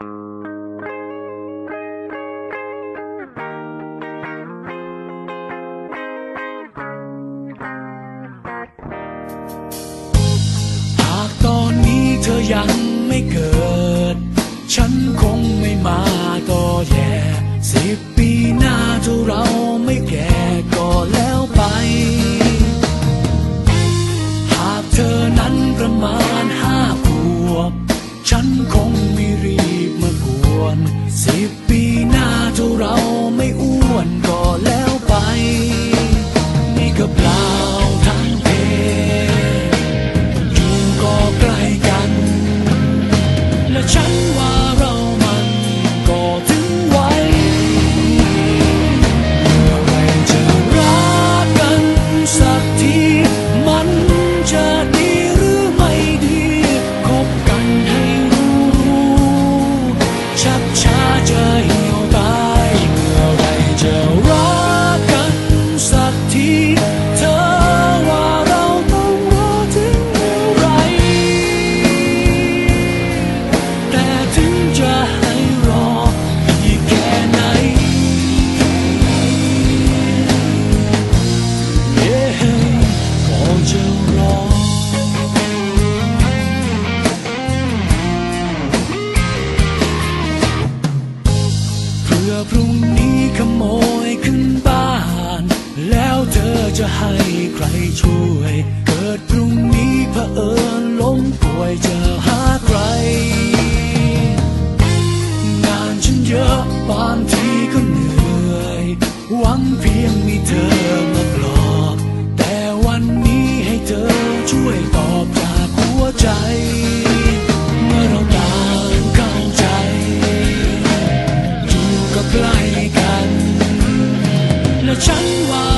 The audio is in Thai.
หากตอนนี้เธอยังไม่เกิด ฉันคงไม่มา เพื่อพรุ่งนี้ขโมยขึ้นบ้าน แล้วเธอจะให้ใครช่วย ช่วยตอบจากหัวใจ เมื่อเราต่างเข้าใจ อยู่กัใกล้กัน และฉันว่า